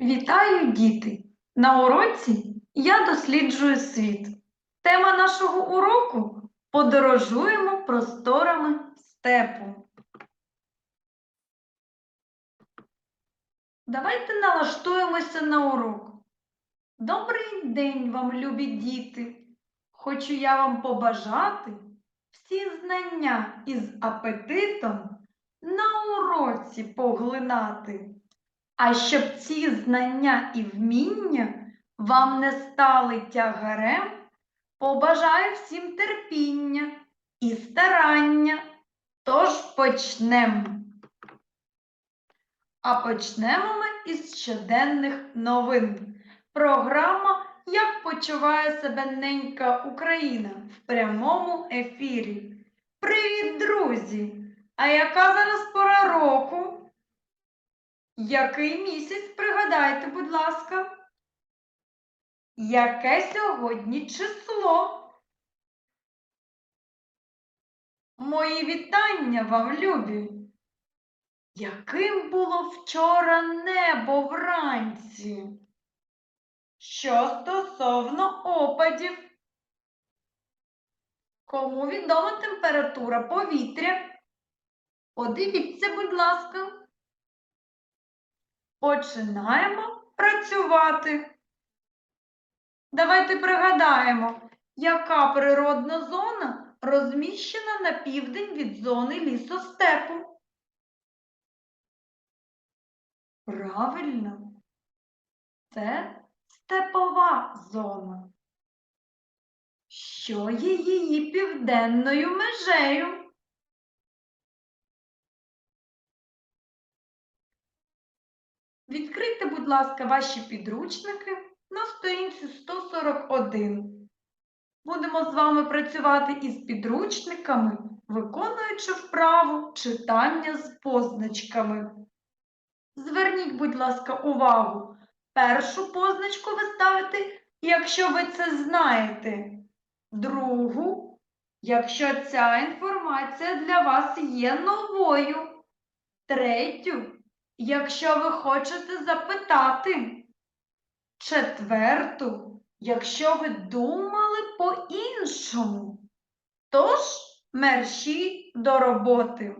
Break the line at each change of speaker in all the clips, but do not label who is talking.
Вітаю, діти! На уроці я досліджую світ. Тема нашого уроку подорожуємо просторами степу. Давайте налаштуємося на урок. Добрий день вам, любі діти! Хочу я вам побажати всі знання із апетитом на уроці поглинати. А щоб ці знання і вміння вам не стали тягарем, побажаю всім терпіння і старання. Тож почнемо. А почнемо ми із щоденних новин. Програма Як почуває себе ненька Україна в прямому ефірі. Привіт, друзі! А яка зараз пора року? Який місяць, пригадайте, будь ласка? Яке сьогодні число? Мої вітання вам, любі. Яким було вчора небо вранці? Що стосовно опадів? Кому відома температура повітря? Подивіться, будь ласка. Починаємо працювати. Давайте пригадаємо, яка природна зона розміщена на південь від зони лісостепу. Правильно, це степова зона. Що є її південною межею? Відкрийте, будь ласка, ваші підручники на сторінці 141. Будемо з вами працювати із підручниками, виконуючи вправу читання з позначками. Зверніть, будь ласка, увагу. Першу позначку ви ставите, якщо ви це знаєте. Другу, якщо ця інформація для вас є новою. Третю, якщо ви хочете запитати. Четверту, якщо ви думали по-іншому. Тож мерщій до роботи.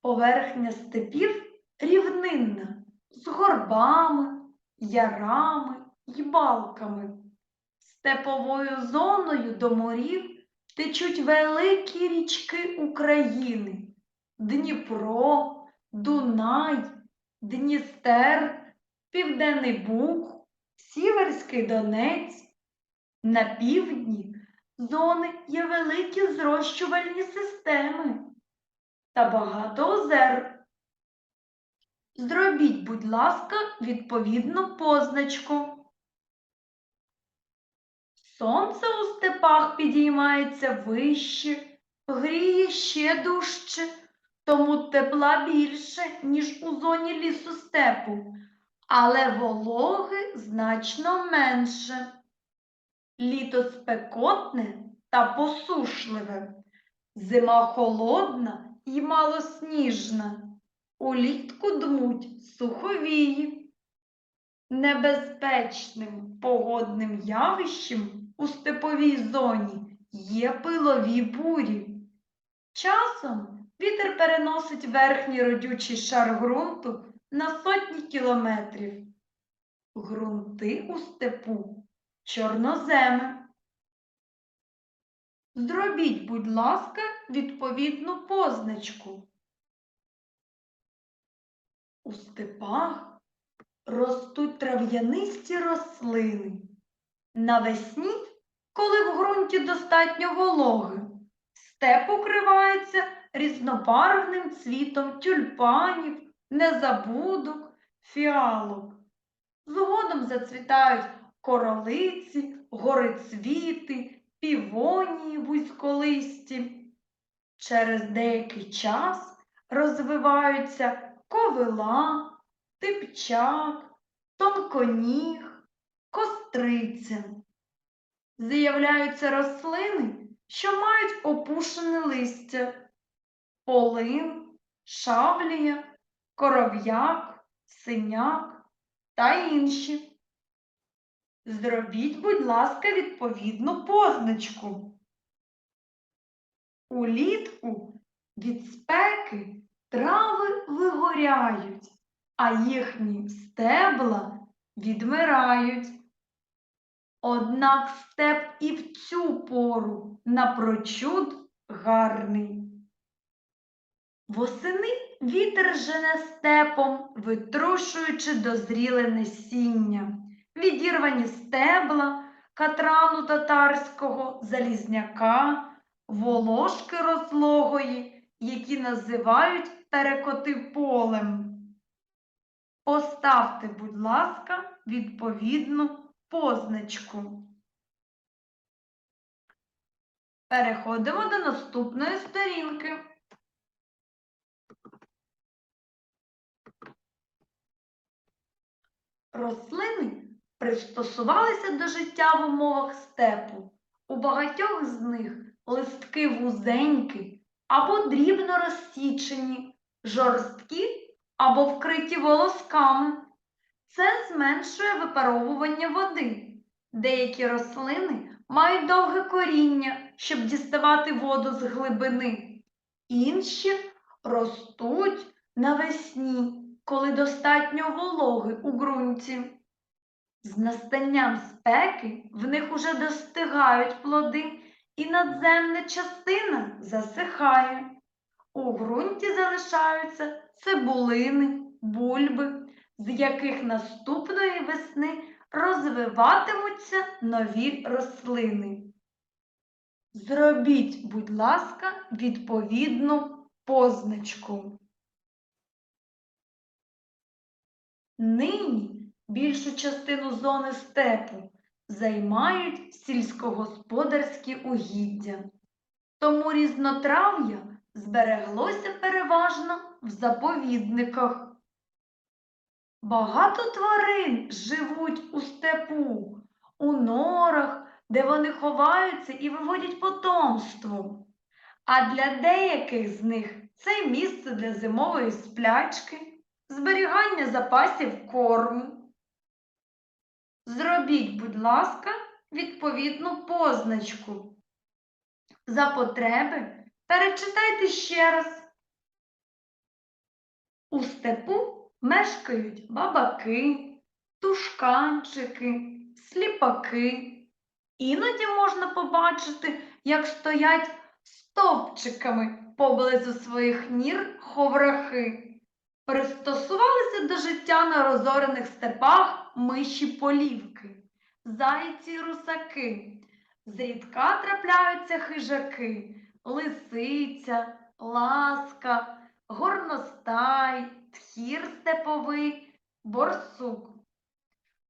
Поверхня степів рівнинна, з горбами, ярами й балками. Степовою зоною до морів течуть великі річки України Дніпро, Дунай, Дністер, Південний Буг, Сіверський Донець. На півдні зони є великі зрощувальні системи та багато озер. Зробіть, будь ласка, відповідну позначку. Сонце у степах підіймається вище, гріє ще дужче, тому тепла більше, ніж у зоні лісостепу, але вологи значно менше. Літо спекотне та посушливе, зима холодна і малосніжна. Улітку дмуть суховії. Небезпечним погодним явищем у степовій зоні є пилові бурі. Часом вітер переносить верхній родючий шар ґрунту на сотні кілометрів. Грунти у степу чорноземи. Зробіть, будь ласка, відповідну позначку. У степах ростуть трав'янисті рослини. Навесні, коли в ґрунті достатньо вологи, степ укривається різнобарвним цвітом тюльпанів, незабудок, фіалок. Згодом зацвітають королиці, горицвіти, півонії вузьколисті. Через деякий час розвиваються ковила, типчак, тонконіг, костриця. З'являються рослини, що мають опушене листя, полин, шавлія, коров'як, синяк та інші. Зробіть, будь ласка, відповідну позначку. Улітку від спеки трави вигоряють, а їхні стебла відмирають. Однак степ і в цю пору напрочуд гарний. Восени вітер жене степом, витрушуючи дозріле насіння, відірвані стебла, катрану татарського, залізняка, волошки розлогої, які називають перекоти полем. Поставте, будь ласка, відповідну позначку. Переходимо до наступної сторінки. Рослини пристосувалися до життя в умовах степу. У багатьох з них листки вузенькі або дрібно розсічені, жорсткі або вкриті волосками. Це зменшує випаровування води. Деякі рослини мають довге коріння, щоб діставати воду з глибини. Інші ростуть навесні, коли достатньо вологи у ґрунті. З настанням спеки в них уже достигають плоди, і надземна частина засихає. У ґрунті залишаються цибулини, бульби, з яких наступної весни розвиватимуться нові рослини. Зробіть, будь ласка, відповідну позначку. Нині більшу частину зони степу займають сільськогосподарські угіддя. Тому різнотрав'я збереглося переважно в заповідниках. Багато тварин живуть у степу, у норах, де вони ховаються і виводять потомство. А для деяких з них це місце для зимової сплячки, зберігання запасів корму. Зробіть, будь ласка, відповідну позначку. За потреби перечитайте ще раз. У степу мешкають бабаки, тушканчики, сліпаки. Іноді можна побачити, як стоять стовпчиками поблизу своїх нір ховрахи. Пристосувалися до життя на розорених степах миші полівки, зайці русаки. Зрідка трапляються хижаки, лисиця, ласка, горностай, тхір степовий, борсук.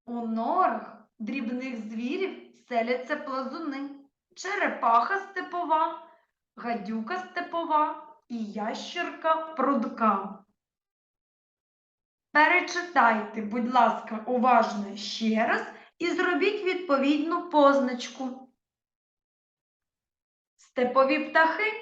У норах дрібних звірів селяться плазуни, черепаха степова, гадюка степова і ящерка прудка. Перечитайте, будь ласка, уважно ще раз і зробіть відповідну позначку. Степові птахи,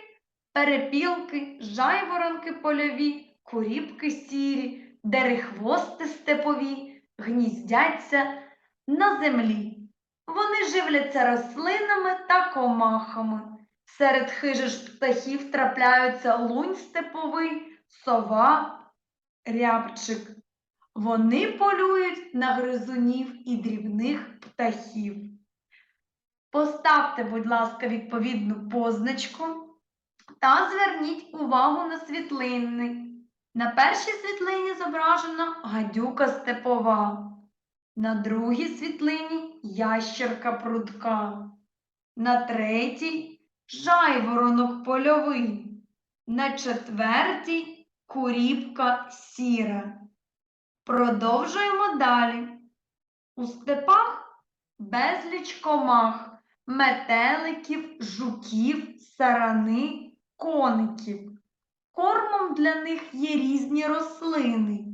перепілки, жайворонки польові, куріпки сірі, дерехвости степові, гніздяться на землі. Вони живляться рослинами та комахами. Серед хижих птахів трапляються лунь степовий, сова, рябчик. Вони полюють на гризунів і дрібних птахів. Поставте, будь ласка, відповідну позначку та зверніть увагу на світлини. На першій світлині зображена гадюка степова, на другій світлині ящерка прудка, на третій жайворонок польовий, на четвертій куріпка сіра. Продовжуємо далі. У степах безліч комах, метеликів, жуків, сарани, коників. Кормом для них є різні рослини.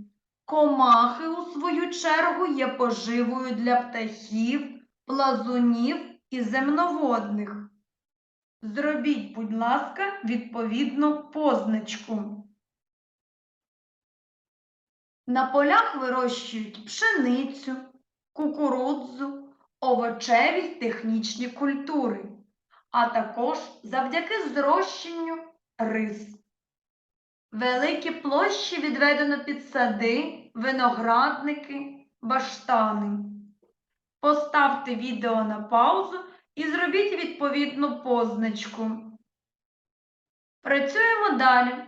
Комахи, у свою чергу, є поживою для птахів, плазунів і земноводних. Зробіть, будь ласка, відповідну позначку. На полях вирощують пшеницю, кукурудзу, овочеві технічні культури, а також завдяки зрощенню рис. Великі площі відведено під сади, виноградники, баштани. Поставте відео на паузу і зробіть відповідну позначку. Працюємо далі.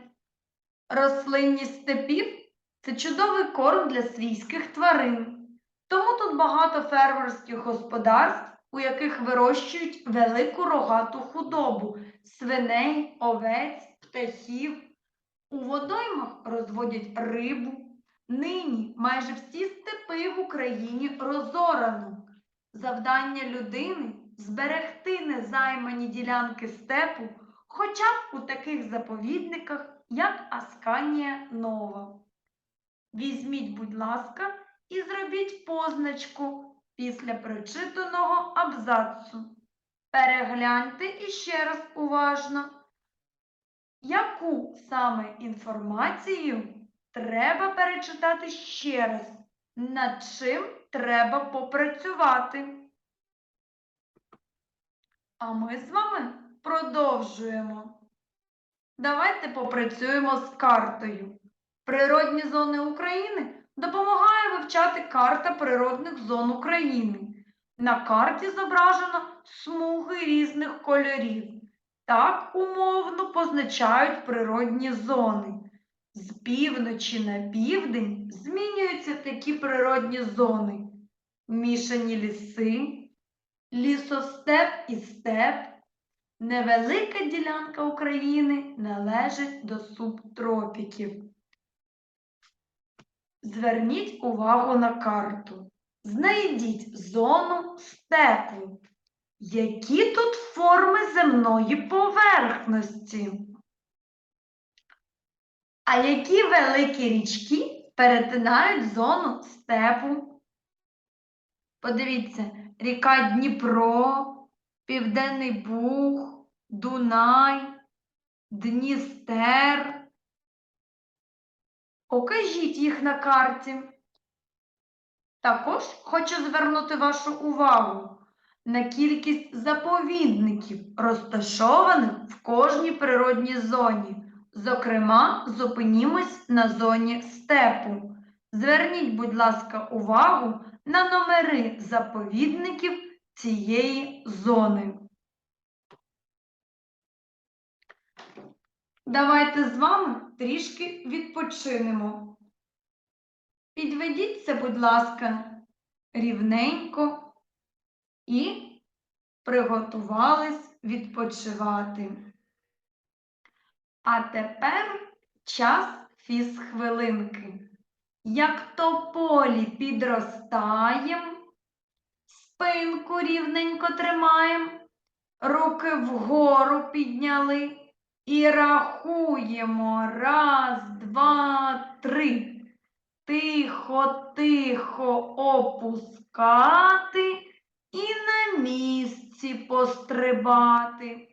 Рослинність степів це чудовий корм для свійських тварин. Тому тут багато фермерських господарств, у яких вирощують велику рогату худобу, свиней, овець, птахів. У водоймах розводять рибу. Нині майже всі степи в Україні розорано. Завдання людини зберегти незаймані ділянки степу хоча б у таких заповідниках, як Асканія Нова. Візьміть, будь ласка, і зробіть позначку після прочитаного абзацу. Перегляньте іще раз уважно, яку саме інформацію треба перечитати ще раз, над чим треба попрацювати. А ми з вами продовжуємо. Давайте попрацюємо з картою. Природні зони України допомагає вивчати карта природних зон України. На карті зображено смуги різних кольорів. Так умовно позначають природні зони. З півночі на південь змінюються такі природні зони: мішані ліси, лісостеп і степ. Невелика ділянка України належить до субтропіків. Зверніть увагу на карту. Знайдіть зону степу. Які тут форми земної поверхності? А які великі річки перетинають зону степу? Подивіться, ріка Дніпро, Південний Буг, Дунай, Дністер. Покажіть їх на карті. Також хочу звернути вашу увагу на кількість заповідників, розташованих в кожній природній зоні. Зокрема, зупинімось на зоні степу. Зверніть, будь ласка, увагу на номери заповідників цієї зони. Давайте з вами трішки відпочинемо. Підведіться, будь ласка, рівненько і приготувались відпочивати. А тепер час фізхвилинки. Як тополі підростаєм, спинку рівненько тримаєм, руки вгору підняли і рахуємо. Раз, два, три. Тихо, тихо опускати і на місці пострибати.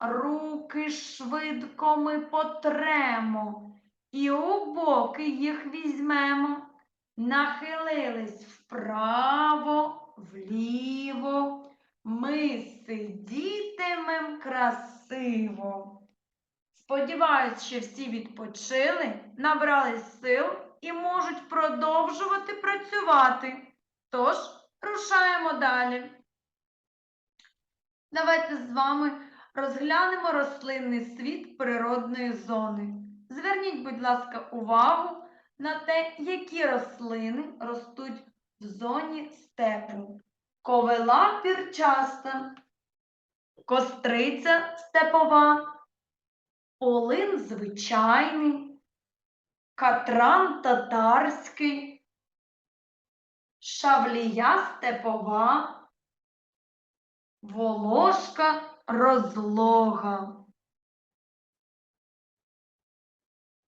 Руки швидко ми потремо і у боки їх візьмемо. Нахилились вправо, вліво. Ми сидітимем красиво. Сподіваюсь, що всі відпочили, набрали сил і можуть продовжувати працювати. Тож, рушаємо далі. Давайте з вами розглянемо рослинний світ природної зони. Зверніть, будь ласка, увагу на те, які рослини ростуть в зоні степу. Ковила пірчаста, костриця степова, полин звичайний, катран татарський, шавлія степова, волошка розлога.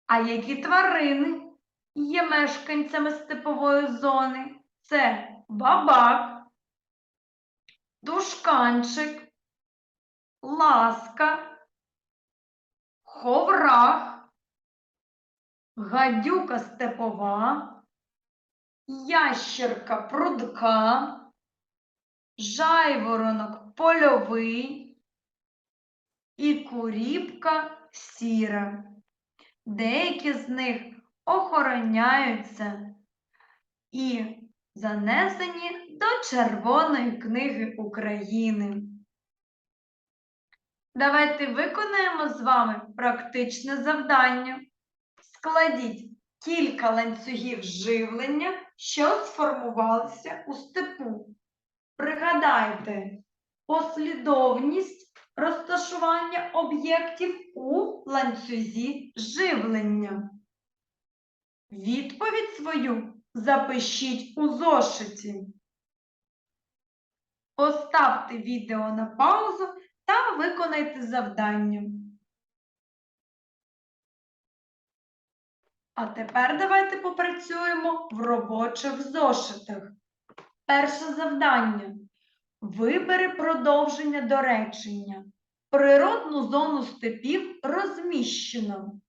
А які тварини є мешканцями степової зони? Це бабак, душканчик, ласка, ховрах, гадюка степова, ящерка прудка, жайворонок польовий і куріпка сіра. Деякі з них охороняються і занесені до Червоної книги України. Давайте виконаємо з вами практичне завдання. Складіть кілька ланцюгів живлення, що сформувалися у степу. Пригадайте послідовність розташування об'єктів у ланцюзі живлення. Відповідь свою запишіть у зошиті. Поставте відео на паузу та виконайте завдання. А тепер давайте попрацюємо в робочих зошитах. Перше завдання. Вибери продовження до речення. Природну зону степів розміщено.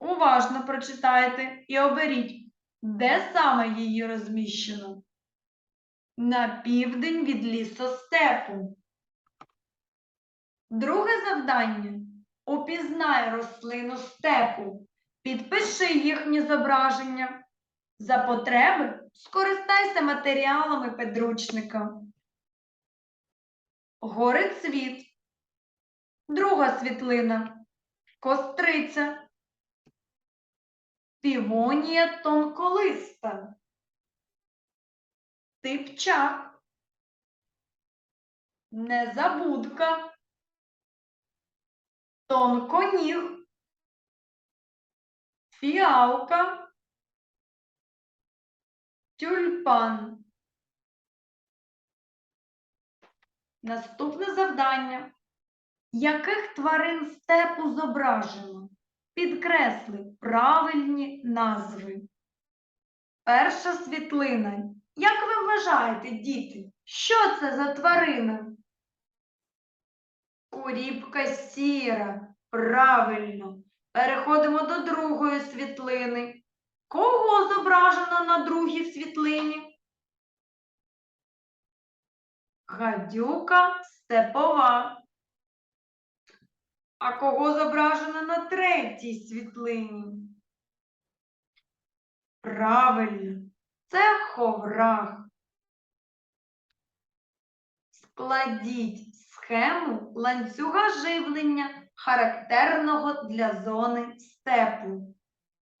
Уважно прочитайте і оберіть, де саме її розміщено. На південь від лісостепу. Друге завдання. Упізнай рослину степу. Підпиши їхнє зображення. За потреби скористайся матеріалами підручника. Горицвіт. Друга світлина. Костриця. Півонія тонколиста. Типчак. Незабудка. Тонконіг. Фіалка. Тюльпан. Наступне завдання. Яких тварин степу зображено? Підкресли правильні назви. Перша світлина. Як ви вважаєте, діти, що це за тварина? Куріпка сіра. Правильно. Переходимо до другої світлини. Кого зображено на другій світлині? Гадюка степова. А кого зображено на третій світлині? Правильно, це ховрах. Складіть схему ланцюга живлення, характерного для зони степу.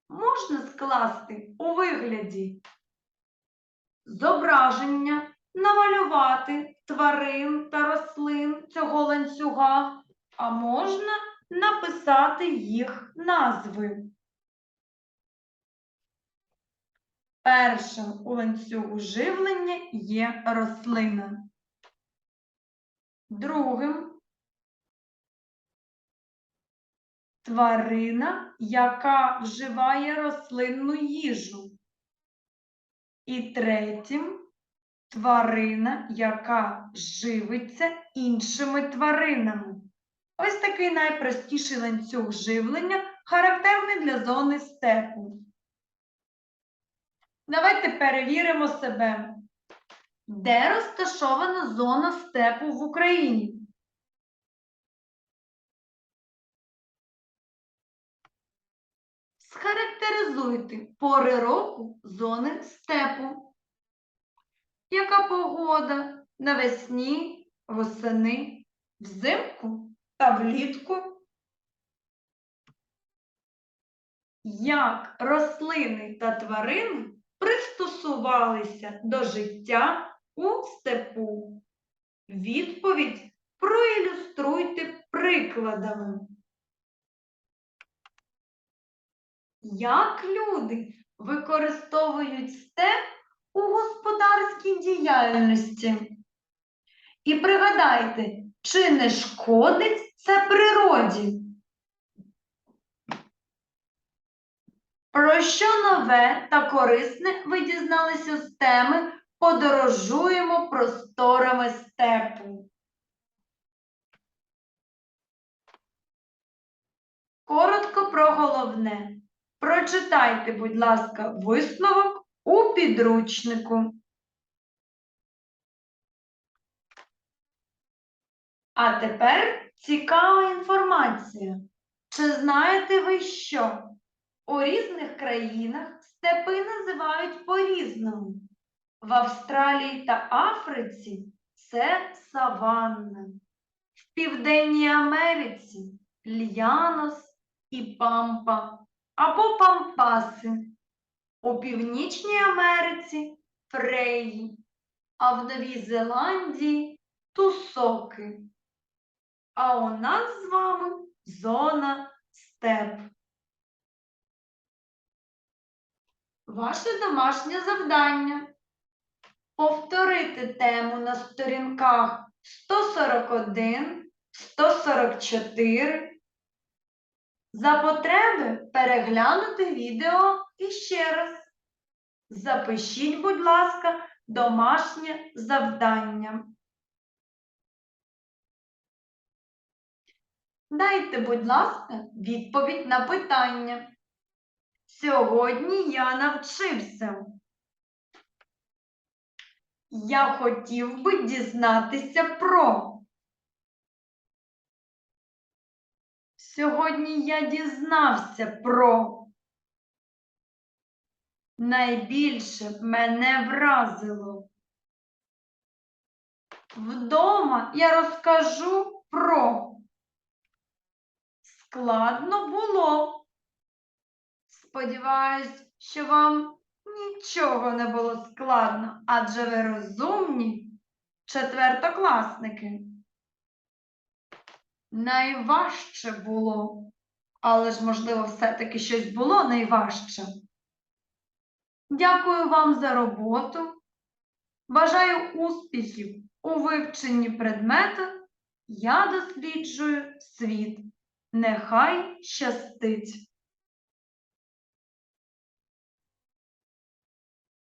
Можна скласти у вигляді зображення, намалювати тварин та рослин цього ланцюга, а можна написати їх назви. Першим у ланцюгу живлення є рослина. Другим тварина, яка вживає рослинну їжу. І третім тварина, яка живиться іншими тваринами. Ось такий найпростіший ланцюг живлення, характерний для зони степу. Давайте перевіримо себе. Де розташована зона степу в Україні? Схарактеризуйте пори року зони степу. Яка погода навесні, восени, взимку та влітку? Як рослини та тварини пристосувалися до життя у степу? Відповідь проілюструйте прикладами. Як люди використовують степ у господарській діяльності? І пригадайте, чи не шкодить це природі? Про що нове та корисне ви дізналися з теми Подорожуємо просторами степу. Коротко про головне. Прочитайте, будь ласка, висновок у підручнику. А тепер цікава інформація. Чи знаєте ви що? У різних країнах степи називають по-різному. В Австралії та Африці це саванна. В Південній Америці льянос і пампа або пампаси. У Північній Америці фреї, а в Новій Зеландії тусоки. А у нас з вами зона степ. Ваше домашнє завдання повторити тему на сторінках 141, 144. За потреби переглянути відео іще раз. Запишіть, будь ласка, домашнє завдання. Дайте, будь ласка, відповідь на питання. Сьогодні я навчився. Я хотів би дізнатися про. Сьогодні я дізнався про. Найбільше мене вразило. Вдома я розкажу про. Складно було. Сподіваюсь, що вам нічого не було складно, адже ви розумні четвертокласники. Найважче було, але ж, можливо, все-таки щось було найважче. Дякую вам за роботу. Бажаю успіхів у вивченні предмета. Я досліджую світ. Нехай щастить!